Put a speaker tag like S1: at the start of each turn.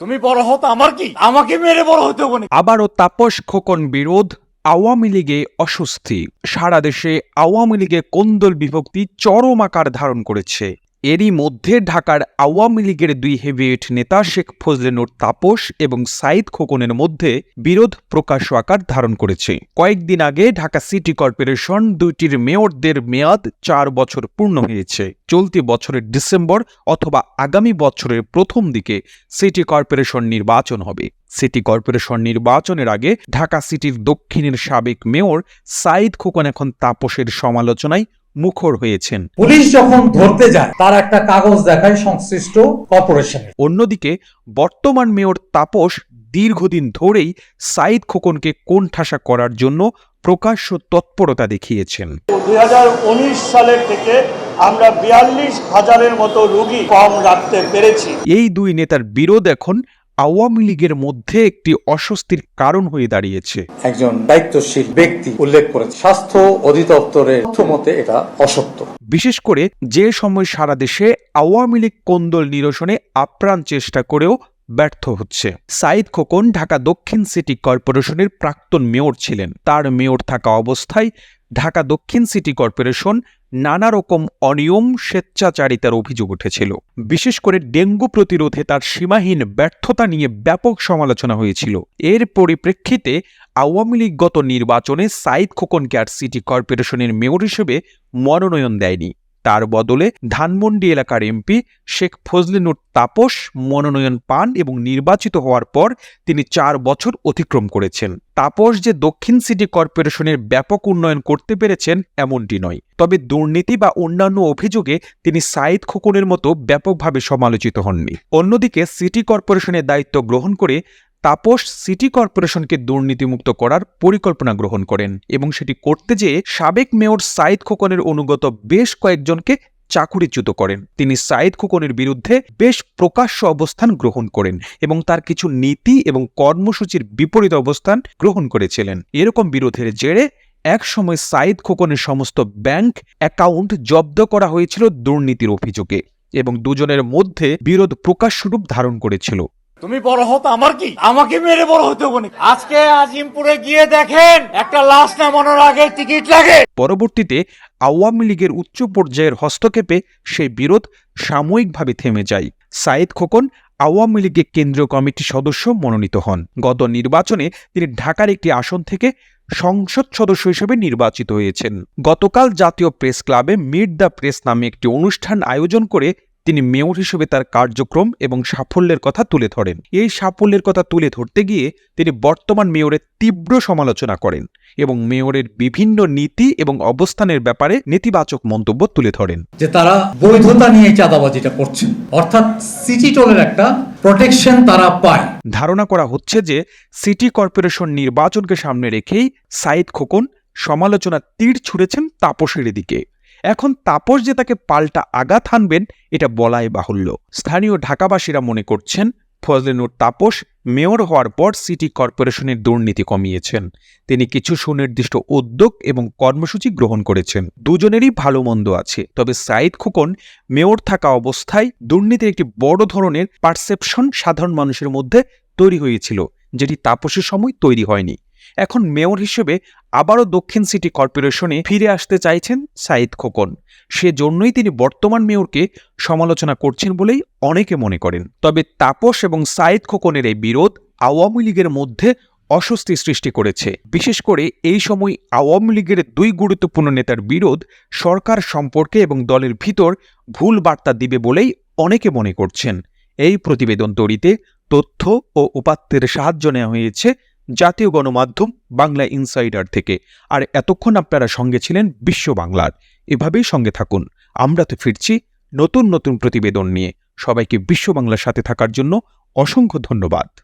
S1: তুমি বড় হতো আমার কি? আমাকে মেরে বড় হতে বনে
S2: আবারও তাপস খোকন বিরোধ, আওয়ামী লীগে অস্বস্তি। সারা দেশে আওয়ামী লীগে কোন্দল বিভক্তি চরম আকার ধারণ করেছে। এরই মধ্যে ঢাকার আওয়ামী লীগের দুই হেভিওয়েট নেতা শেখ ফজলেনুর তাপস এবং সাইদ খোকনের মধ্যে বিরোধ প্রকাশ্য আকার ধারণ করেছে। কয়েকদিন আগে ঢাকা সিটি কর্পোরেশন দুইটির মেয়রদের মেয়াদ চার বছর পূর্ণ হয়েছে। চলতি বছরের ডিসেম্বর অথবা আগামী বছরের প্রথম দিকে সিটি কর্পোরেশন নির্বাচন হবে। সিটি কর্পোরেশন নির্বাচনের আগে ঢাকা সিটির দক্ষিণের সাবেক মেয়র সাইদ খোকন এখন তাপসের সমালোচনায় মুখর হয়েছেন।
S3: পুলিশ যখন ধরতে যায় তার একটা কাগজ দেখায় সংশ্লিষ্ট কর্পোরেশনে
S2: অন্যদিকে বর্তমান মেয়র তাপস দীর্ঘদিন ধরেই সাইদ খোকনকে কোণঠাসা করার জন্য প্রকাশ্য তৎপরতা দেখিয়েছেন।
S4: দুই হাজার উনিশ সালের থেকে আমরা বিয়াল্লিশ হাজারের মতো রুগী কম রাখতে পেরেছি।
S2: এই দুই নেতার বিরোধ এখন আওয়ামী লীগের মধ্যে একটি অস্বস্তির কারণ হয়ে দাঁড়িয়েছে।
S3: একজন দায়িত্বশীল ব্যক্তি উল্লেখ করেছে স্বাস্থ্য অধিদপ্তরের মতে এটা অসত্য।
S2: বিশেষ করে যে সময় সারা দেশে আওয়ামী লীগ কোন্দল নিরসনে আপ্রাণ চেষ্টা করেও ব্যর্থ হচ্ছে। সাইদ খোকন ঢাকা দক্ষিণ সিটি কর্পোরেশনের প্রাক্তন মেয়র ছিলেন। তার মেয়র থাকা অবস্থায় ঢাকা দক্ষিণ সিটি কর্পোরেশন নানা রকম অনিয়ম, স্বেচ্ছাচারিতার অভিযোগ উঠেছিল। বিশেষ করে ডেঙ্গু প্রতিরোধে তার সীমাহীন ব্যর্থতা নিয়ে ব্যাপক সমালোচনা হয়েছিল। এর পরিপ্রেক্ষিতে আওয়ামী লীগ গত নির্বাচনে সাইদ খোকনকে আর সিটি কর্পোরেশনের মেয়র হিসেবে মনোনয়ন দেয়নি। তার বদলে ধানমন্ডি এলাকার এমপি শেখ ফজলিনুর তাপস মনোনয়ন পান এবং নির্বাচিত হওয়ার পর তিনি চার বছর অতিক্রম করেছেন। তাপস যে দক্ষিণ সিটি কর্পোরেশনের ব্যাপক উন্নয়ন করতে পেরেছেন এমনটি নয়। তবে দুর্নীতি বা অন্যান্য অভিযোগে তিনি সাইদ খোকনের মতো ব্যাপকভাবে সমালোচিত হননি। অন্যদিকে সিটি কর্পোরেশনের দায়িত্ব গ্রহণ করে তাপস সিটি কর্পোরেশনকে দুর্নীতিমুক্ত করার পরিকল্পনা গ্রহণ করেন এবং সেটি করতে যেয়ে সাবেক মেয়র সাইদ খোকনের অনুগত বেশ কয়েকজনকে চাকুরিচ্যুত করেন। তিনি সাইদ খোকনের বিরুদ্ধে বেশ প্রকাশ্য অবস্থান গ্রহণ করেন এবং তার কিছু নীতি এবং কর্মসূচির বিপরীত অবস্থান গ্রহণ করেছিলেন। এরকম বিরোধের জেরে একসময় সাইদ খোকনের সমস্ত ব্যাংক অ্যাকাউন্ট জব্দ করা হয়েছিল দুর্নীতির অভিযোগে এবং দুজনের মধ্যে বিরোধ প্রকাশ্যরূপ ধারণ করেছিল।
S1: তুমি বড় হতো আমার কি? আমাকে মেরে বড় হতে বনে আজকে আজিমপুরে গিয়ে দেখেন, একটা লাশ নামানোর আগে টিকিট লাগে।
S2: পরবর্তীতে আওয়ামী লীগের উচ্চ পর্যায়ের হস্তক্ষেপে সেই বিরোধ সাময়িকভাবে থেমে যায়। সাইদ খোকন আওয়ামী লীগের কেন্দ্রীয় কমিটির সদস্য মনোনীত হন। গত নির্বাচনে তিনি ঢাকার একটি আসন থেকে সংসদ সদস্য হিসেবে নির্বাচিত হয়েছেন। গতকাল জাতীয় প্রেস ক্লাবে মিট দ্য প্রেস নামে একটি অনুষ্ঠান আয়োজন করে তিনি মেয়র হিসেবে তার কার্যক্রম এবং সাফল্যের কথা তুলে ধরেন। এই সাফল্যের কথা তুলে ধরতে গিয়ে তিনি বর্তমান মেয়রের তীব্র সমালোচনা করেন এবং মেয়রের বিভিন্ন নীতি এবং অবস্থানের ব্যাপারে নেতিবাচক মন্তব্য তুলে ধরেন।
S3: যে তারা বৈধতা নিয়ে চাঁদাবাজিটা করছে অর্থাৎ সিটি টোলের একটা প্রোটেকশন তারা পায়।
S2: ধারণা করা হচ্ছে যে সিটি কর্পোরেশন নির্বাচনকে সামনে রেখেই সাইদ খোকন সমালোচনা তীর ছুঁড়েছেন তাপসের দিকে এখন তাপস যে তাকে পাল্টা আঘাত হানবেন, এটা বলাই বাহুল্য। স্থানীয় ঢাকাবাসীরা মনে করছেন ফজলেনুর তাপস মেয়র হওয়ার পর সিটি কর্পোরেশনের দুর্নীতি কমিয়েছেন। তিনি কিছু সুনির্দিষ্ট উদ্যোগ এবং কর্মসূচি গ্রহণ করেছেন। দুজনেরই ভালো মন্দ আছে। তবে সাইদ খোকন মেয়র থাকা অবস্থায় দুর্নীতির একটি বড় ধরনের পারসেপশন সাধারণ মানুষের মধ্যে তৈরি হয়েছিল, যেটি তাপসের সময় তৈরি হয়নি। এখন মেয়র হিসেবে আবারও দক্ষিণ সিটি কর্পোরেশনে ফিরে আসতে চাইছেন সাইদ খোকন। সেজন্যই তিনি বর্তমান মেয়রকে সমালোচনা করছেন বলেই অনেকে মনে করেন। তবে তাপস এবং সাইদ খোকনের এই বিরোধ আওয়ামী লীগের মধ্যে অস্বস্তি সৃষ্টি করেছে। বিশেষ করে এই সময় আওয়ামী লীগের দুই গুরুত্বপূর্ণ নেতার বিরোধ সরকার সম্পর্কে এবং দলের ভিতর ভুল বার্তা দিবে বলেই অনেকে মনে করছেন। এই প্রতিবেদন তৈরিতে তথ্য ও উপাত্তের সাহায্য নেওয়া হয়েছে জাতীয় গণমাধ্যম বাংলা ইনসাইডার থেকে। আর এতক্ষণ আপনারা সঙ্গে ছিলেন বিশ্ব বাংলার। এভাবেই সঙ্গে থাকুন। আমরা তো ফিরছি নতুন নতুন প্রতিবেদন নিয়ে। সবাইকে বিশ্ব বাংলার সাথে থাকার জন্য অসংখ্য ধন্যবাদ।